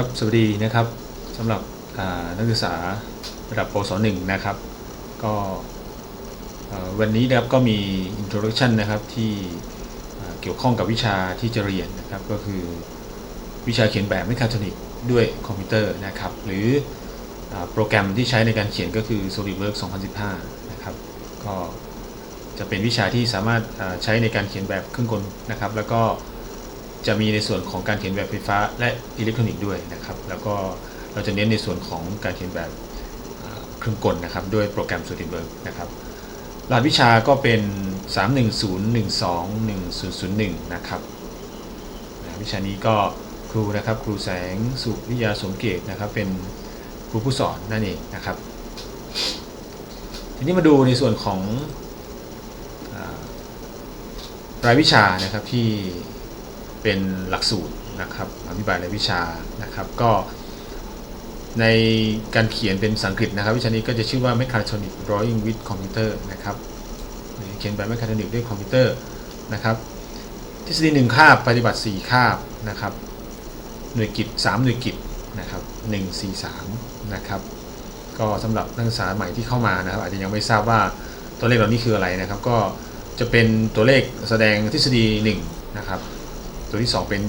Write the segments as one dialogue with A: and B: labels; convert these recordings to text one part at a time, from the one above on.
A: ครับสวัสดีนะครับสำหรับนักศึกษาระดับปศหนึ่งนะครับ ก็วันนี้นะครับก็มี introduction นะครับที่เกี่ยวข้องกับวิชาที่จะเรียนนะครับ ก็คือวิชาเขียนแบบเมคาทรอนิกด้วยคอมพิวเตอร์นะครับ หรืออโปรแกรมที่ใช้ในการเขียนก็คือ SolidWorks 2015 นะครับ ก็จะเป็นวิชาที่สามารถใช้ในการเขียนแบบเครื่องกลนะครับ แล้วก็ จะมีในส่วนของการเขียนแบบไฟฟ้าและอิเล็กทรอนิกส์ด้วยนะครับ แล้วก็เราจะเน้นในส่วนของการเขียนแบบเครื่องกลนะครับ ด้วยโปรแกรม SolidWorks นะครับรหัสวิชาก็เป็น 310121001 นะครับวิชานี้ก็ครูนะครับครูแสงสุวิยาสมเกตนะครับ เป็นครูผู้สอนนั่นเองนะครับ ทีนี้มาดูในส่วนของอรายวิชานะครับที่ เป็นหลักสูตรนะครับอธิบายรายวิชานะครับก็ในการเขียนเป็นภาษาอังกฤษนะครับ วิชานี้ก็จะชื่อว่า Mechatronic Drawing with Computer นะครับเขียนแบบ Mechatronic ด้วยคอมพิวเตอร์นะครับทฤษฎีหนึ่งคาบปฏิบัติ 4 คาบนะครับหน่วยกิจ 3 หน่วยกิจนะครับ1 4 3นะครับก็สำหรับนักศึกษาใหม่ที่เข้ามานะครับ อาจจะยังไม่ทราบว่าตัวเลขเหล่านี้คืออะไรนะครับ ก็จะเป็นตัวเลขแสดงทฤษฎี1นะครับ ตัวที่ 2 เป็น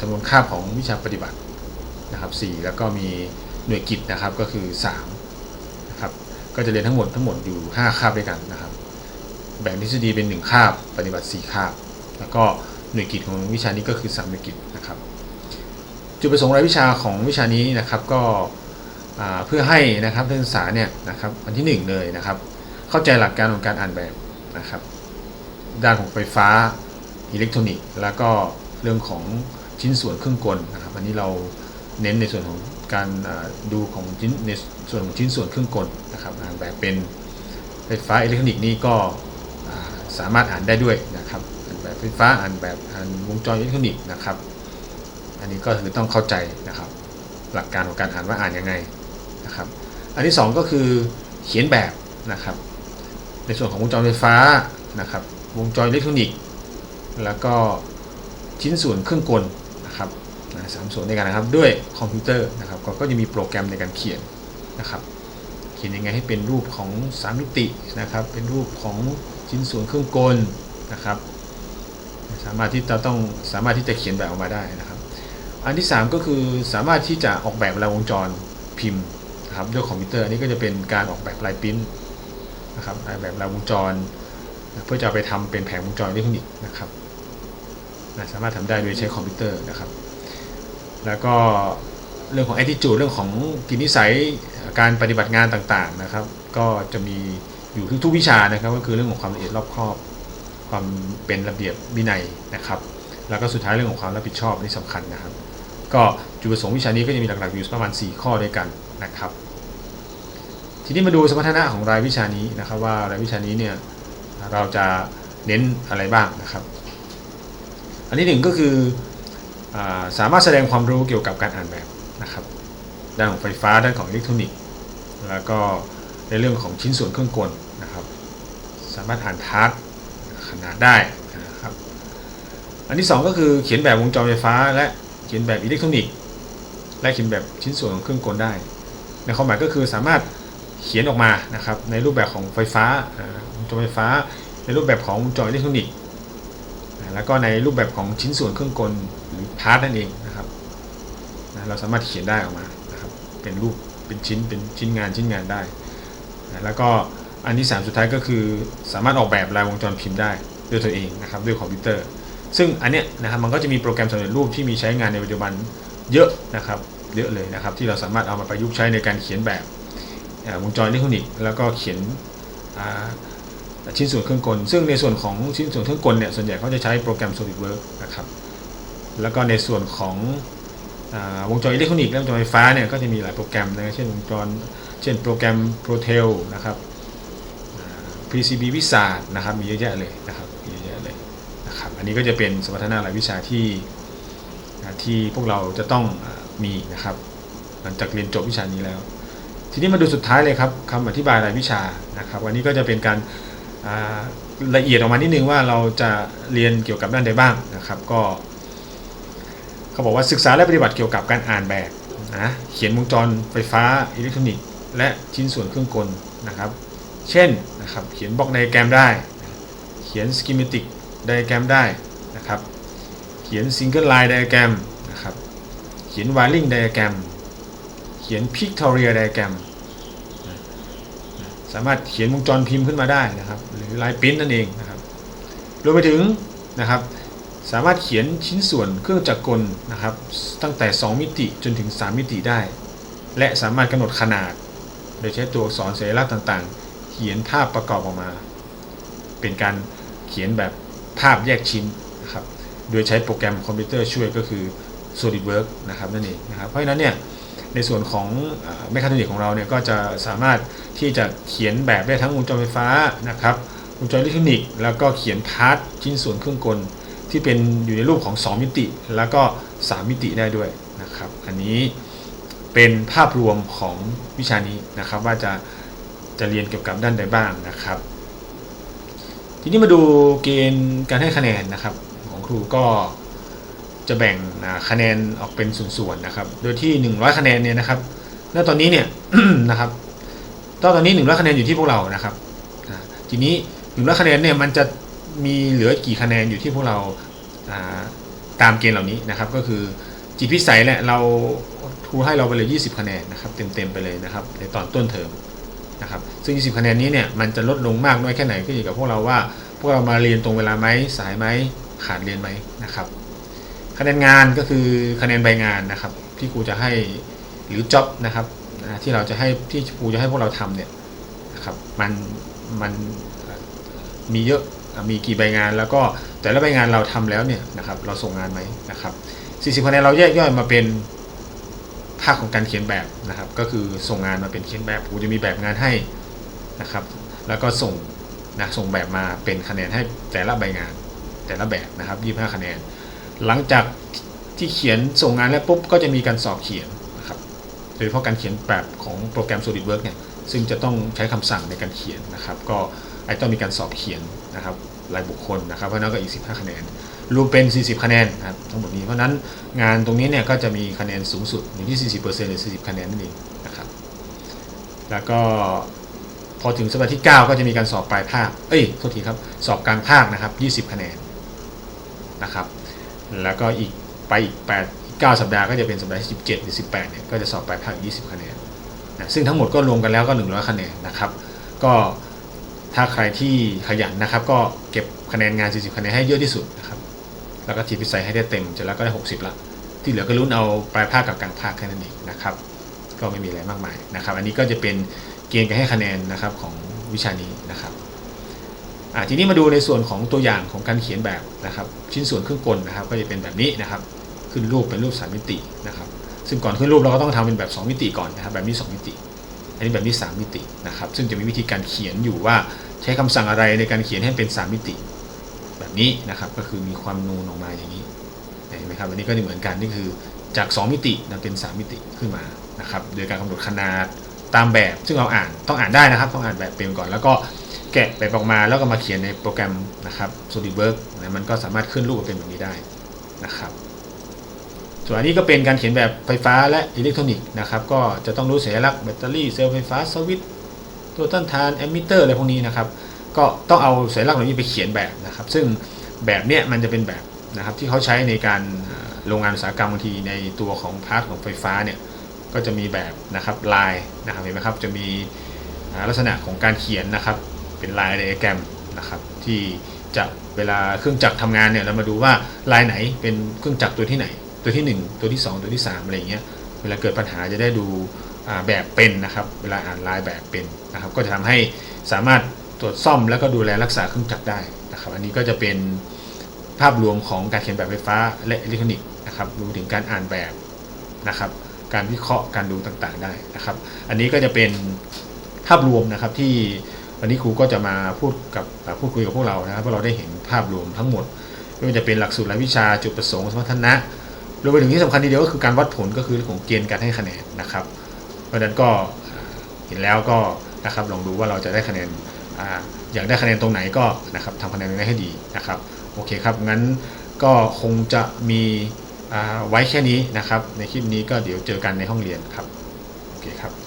A: จำนวนคาบของวิชาปฏิบัตินะครับ4แล้วก็มีหน่วยกิจนะครับก็คือ3นะครับก็จะเรียนทั้งหมดทั้งหมดอยู่ 5 คาบด้วยกันนะครับ แบ่งทฤษฎีเป็น 1 คาบ ปฏิบัติ 4 คาบ แล้วก็หน่วยกิจของวิชานี้ก็คือ3หน่วยกิจนะครับจุดประสงค์รายวิชาของวิชานี้นะครับก็เพื่อให้นะครับนักศึกษาเนี่ยนะครับอันที่1เลยนะครับ เข้าใจหลักการของการอ่านแบบนะครับ ด้านของไฟฟ้า อิเล็กทรอนิกส์แล้วก็เรื่องของชิ้นส่วนเครื่องกลนะครับ อันนี้เราเน้นในส่วนของการดูของชิ้นในส่วนของชิ้นส่วนเครื่องกลนะครับอ่านแบบเป็นไฟฟ้าอิเล็กทรอนิกส์นี่ก็สามารถอ่านได้ด้วยนะครับอ่านแบบไฟฟ้าอ่านแบบอ่านวงจรอิเล็กทรอนิกส์นะครับ อันนี้ก็คือต้องเข้าใจนะครับ หลักการของการอ่านว่าอ่านยังไงนะครับ อันที่ 2 ก็คือเขียนแบบนะครับ ในส่วนของวงจรไฟฟ้านะครับ วงจรอิเล็กทรอนิกส์ แล้วก็ชิ้นส่วนเครื่องกลนะครับสามส่วนในกันนะครับด้วยคอมพิวเตอร์นะครับก็จะมีโปรแกรมในการเขียนนะครับ เขียนยังไงให้เป็นรูปของสามมิตินะครับ เป็นรูปของชิ้นส่วนเครื่องกลนะครับสามารถที่จะต้องสามารถที่จะเขียนแบบออกมาได้นะครับ อันที่ 3 ก็คือสามารถที่จะออกแบบลายวงจรพิมพ์นะครับด้วยคอมพิวเตอร์อันนี้ก็จะเป็นการออกแบบลายปริ้นนะครับลายแบบลายวงจร เพื่อจะไปทำเป็นแผงวงจรอิเล็กทรอนิกส์นะครับ สามารถทำได้โดยใช้คอมพิวเตอร์นะครับ แล้วก็เรื่องของ attitude เรื่องของกินิสัยการปฏิบัติงานต่างๆนะครับ ก็จะมีอยู่ทุกๆวิชานะครับ ก็คือเรื่องของความละเอียดรอบครอบ ความเป็นระเบียบวินัยนะครับ แล้วก็สุดท้ายเรื่องของความรับผิดชอบนี่สำคัญนะครับ ก็จุดประสงค์วิชานี้ก็จะมีหลักๆอยู่ประมาณ 4 ข้อด้วยกันนะครับ ทีนี้มาดูสมรรถนะของรายวิชานี้นะครับ ว่ารายวิชานี้เนี่ยเราจะเน้นอะไรบ้างนะครับ อันที่หนึ่งก็คืออสามารถแสดงความรู้เกี่ยวกับการอ่านแบบนะครับด้านของไฟฟ้าด้านของอิเล็กทรอนิกส์แล้วก็ในเรื่องของชิ้นส่วนเครื่องกลนะครับ สามารถอ่านพาร์ทขนาดได้นะครับ อันที่ 2 ก็คือเขียนแบบวงจรไฟฟ้า และเขียนแบบอิเล็กทรอนิกส์และเขียนแบบชิ้นส่วนของเครื่องกลได้ ในความหมายก็คือสามารถเขียนออกมานะครับในรูปแบบของไฟฟ้าวงจรไฟฟ้า ในรูปแบบของวงจรอิเล็กทรอนิกส์ แล้วก็ในรูปแบบของชิ้นส่วนเครื่องกลหรือพาร์ทนั่นเองนะครับนะเราสามารถเขียนได้ออกมานะครับเป็นรูปเป็นชิ้นเป็นชิ้นงานชิ้นงานได้นะแล้วก็อันที่ 3 สุดท้ายก็คือสามารถออกแบบลายวงจรพิมพ์ได้ด้วยตัวเองนะครับด้วยคอมพิวเตอร์ ซึ่งอันเนี้ยนะครับมันก็จะมีโปรแกรมสำเร็จรูปที่มีใช้งานในปัจจุบันเยอะนะครับเยอะเลยนะครับที่เราสามารถเอามาประยุกต์ใช้ในการเขียนแบบวงจรอิเล็กทรอนิกส์แล้วก็เขียนอ่า ชิ้นส่วนเครื่องกล ซึ่งในส่วนของชิ้นส่วนเครื่องกลเนี่ยส่วนใหญ่เขาจะใช้โปรแกรม SolidWorks นะครับแล้วก็ในส่วนของอวงจรอิเล็กทรอนิกส์และวงจรไฟฟ้าเนี่ยก็จะมีหลายโปรแกรมนะเช่นวงจรเช่นโปรแกรม Protel นะครับ PCB วิสานะครับมีเยอะแยะเลยนะครับมีเยอะแยะเลยนะครับอันนี้ก็จะเป็นสมรรถนะรายวิชาที่ที่พวกเราจะต้องอมีนะครับ หลังจากเรียนจบวิชานี้แล้ว ทีนี้มาดูสุดท้ายเลยครับคำอธิบายรายวิชานะครับวันนี้ก็จะเป็นการ ละเอียดออกมานิดนึงว่าเราจะเรียนเกี่ยวกับด้านใดบ้างนะครับก็เขาบอกว่าศึกษาและปฏิบัติเกี่ยวกับการอ่านแบบนะเขียนวงจรไฟฟ้าอิเล็กทรอนิกส์และชิ้นส่วนเครื่องกลนะครับ เช่นนะครับเขียนบล็อกไดอะแกรมได้ เขียนสกิมติกไดอะแกรมได้นะครับ เขียนซิงเกิลไลน์ไดอะแกรมนะครับ เขียนว i ลิงไดอะแกรม เขียนพิกทอเรียไดอะแกรม สามารถเขียนวงจรพิมพ์ขึ้นมาได้นะครับ หรือลายปริ้นนั่นเองนะครับรวมไปถึงนะครับ สามารถเขียนชิ้นส่วนเครื่องจักรกลนะครับ ตั้งแต่ 2 มิติจนถึง 3 มิติได้ และสามารถกำหนดขนาด โดยใช้ตัวอักษรสัญลักษณ์ต่างๆ เขียนภาพประกอบออกมา เป็นการเขียนแบบภาพแยกชิ้นนะครับ โดยใช้โปรแกรมคอมพิวเตอร์ช่วยก็คือ SolidWorks นะครับนั่นเองนะครับเพราะฉะนั้นเนี่ย ในส่วนของแมคคานิกของเราเนี่ยก็จะสามารถที่จะเขียนแบบได้ทั้งวงจรไฟฟ้านะครับวงจรอิเล็กทรอนิกส์แล้วก็เขียนพาร์ทชิ้นส่วนเครื่องกล ที่เป็นอยู่ในรูปของ 2 มิติ แล้วก็ 3 มิติได้ด้วยนะครับ อันนี้เป็นภาพรวมของวิชานี้นะครับ ว่าจะจะเรียนเกี่ยวกับด้านใดบ้างนะครับ ทีนี้มาดูเกณฑ์การให้คะแนนนะครับ ของครูก็ จะแบ่งคะแนนออกเป็นส่วนๆนะครับ โดยที่ 100 คะแนนเนี่ยนะครับ ณ ตอนนี้เนี่ยนะครับตอนนี้ 100 คะแนนอยู่ที่พวกเรานะครับ ทีนี้ 100 คะแนนเนี่ยมันจะมีเหลือกี่คะแนนอยู่ที่พวกเราตามเกณฑ์เหล่านี้นะครับ ก็คือจิตพิสัยแหละเราทูให้เราไปเลย 20 คะแนนนะครับ เต็มๆไปเลยนะครับ ในตอนต้นเทอมนะครับ ซึ่ง 20 คะแนนนี้เนี่ยมันจะลดลงมากน้อยแค่ไหนขึ้นอยู่กับพวกเราว่า พวกเรามาเรียนตรงเวลาไหมสายไหมขาดเรียนไหมนะครับ คะแนนงานก็คือคะแนนใบงานนะครับ ที่ครูจะให้หรือจ็อบนะครับที่เราจะให้ที่ครูจะให้พวกเราทำเนี่ยนะครับมันมันมีเยอะมีกี่ใบงาน แล้วก็แต่ละใบงานเราทำแล้วเนี่ยนะครับเราส่งงานไหมนะครับ40คะแนนเราแยกย่อยมาเป็นภาคของการเขียนแบบนะครับ ก็คือส่งงานมาเป็นเขียนแบบครูจะมีแบบงานให้นะครับ แล้วก็ส่งนะส่งแบบมาเป็นคะแนนให้แต่ละใบงานแต่ละแบบนะครับ25คะแนน หลังจากที่เขียนส่งงานแล้วปุ๊บก็จะมีการสอบเขียนนะครับโดยเฉพาะการเขียนแบบของโปรแกรม SolidWorks เนี่ยซึ่งจะต้องใช้คำสั่งในการเขียนนะครับ ก็ไอต้องมีการสอบเขียนนะครับรายบุคคลนะครับเพราะนั้นก็อีก 15 คะแนนรวมเป็น 40 คะแนนนะครับทั้งหมดนี้เพราะนั้นงานตรงนี้เนี่ยก็จะมีคะแนนสูงสุดอยู่ที่ 40%หรือ 40 คะแนนนั่นเองนะครับแล้วก็พอถึงสัปดาห์ที่ 9 ก็จะมีการสอบปลายภาค เอ้ยโทษทีครับ สอบกลางภาคนะครับ 20 คะแนนนะครับ แล้วก็อีกไปอีก8 9สัปดาห์ก็จะเป็นสัปดาห์ที่17หรือ18เนี่ยก็จะสอบปลายภาค20คะแนนนะซึ่งทั้งหมดก็รวมกันแล้วก็ 100 คะแนนนะครับ ก็ถ้าใครที่ขยันนะครับ ก็เก็บคะแนนงาน 40 คะแนนให้เยอะที่สุดนะครับแล้วก็ทีพิสัยให้ได้เต็มจแล้วก็ได้ 60 ละ ที่เหลือก็ลุ้นเอาปลายภาคกับกลางภาคแค่นั้นเองนะครับ ก็ไม่มีอะไรมากมายนะครับ อันนี้ก็จะเป็นเกณฑ์การให้คะแนนนะครับของวิชานี้นะครับ ทีนี้มาดูในส่วนของตัวอย่างของการเขียนแบบนะครับ ชิ้นส่วนเครื่องกลนะครับ ก็จะเป็นแบบนี้นะครับ ขึ้นรูปเป็นรูปสามมิตินะครับ ซึ่งก่อนขึ้นรูปเราก็ต้องทำเป็นแบบ 2 มิติก่อนนะครับ แบบนี้ 2 มิติ อันนี้แบบนี้ 3 มิตินะครับ ซึ่งจะมีวิธีการเขียนอยู่ว่าใช้คำสั่งอะไรในการเขียนให้เป็น 3 มิติ แบบนี้นะครับก็คือมีความนูนออกมาอย่างนี้เห็นไหมครับอันนี้ก็เหมือนกันนี่คือจาก 2 มิตินะเป็น 3 มิติขึ้นมานะครับ โดยการกำหนดขนาดตามแบบซึ่งเราอ่านต้องอ่านได้นะครับ ต้องอ่านแบบเป็นก่อนแล้วก็ แกะแบบออกมาแล้วก็มาเขียนในโปรแกรมนะครับ SolidWorks นะมันก็สามารถขึ้นรูปเป็นแบบนี้ได้นะครับ ส่วนอันนี้ก็เป็นการเขียนแบบไฟฟ้าและอิเล็กทรอนิกส์นะครับ ก็จะต้องรู้สัญลักษณ์แบตเตอรี่เซลล์ไฟฟ้าสวิตช์ตัวต้านทานแอมมิเตอร์อะไรพวกนี้นะครับ ก็ต้องเอาสัญลักษณ์เหล่านี้ไปเขียนแบบนะครับ ซึ่งแบบเนี้ยมันจะเป็นแบบนะครับที่เขาใช้ในการโรงงานอุตสาหกรรมบางทีในตัวของพาร์ทของไฟฟ้าเนี่ยก็จะมีแบบนะครับลายนะครับเห็นไหมครับจะมีลักษณะของการเขียนนะครับ เป็นลายไดอะแกรมนะครับที่จะเวลาเครื่องจักรทำงานเนี่ยเรามาดูว่าลายไหนเป็นเครื่องจักรตัวที่ไหน ตัวที่ 1 ตัวที่ 2 ตัวที่ 3 อะไรเงี้ยเวลาเกิดปัญหาจะได้ดูแบบเป็นนะครับเวลาอ่านลายแบบเป็นนะครับก็จะทำให้สามารถตรวจซ่อมแล้วก็ดูแลรักษาเครื่องจักรได้นะครับอันนี้ก็จะเป็นภาพรวมของการเขียนแบบไฟฟ้าและอิเล็กทรอนิกส์นะครับรวมถึงการอ่านแบบนะครับการวิเคราะห์การดูต่างๆได้นะครับ อันนี้ก็จะเป็นภาพรวมนะครับที่ วันนี้ครูก็จะมาพูดกับพูดคุยกับพวกเรานะครับเพื่อเราได้เห็นภาพรวมทั้งหมดไม่ว่าจะเป็นหลักสูตรรายวิชาจุดประสงค์สมรรถนะรวมไปถึงที่สำคัญทีเดียวก็คือการวัดผลก็คือของเกณฑ์การให้คะแนนนะครับ เพราะฉะนั้นก็เห็นแล้วก็นะครับลองดูว่าเราจะได้คะแนนอยากได้คะแนนตรงไหนก็นะครับทำคะแนนนี้ให้ดีนะครับโอเคครับงั้นก็คงจะมีไว้แค่นี้นะครับ ในคลิปนี้ก็เดี๋ยวเจอกันในห้องเรียนครับโอเคครับ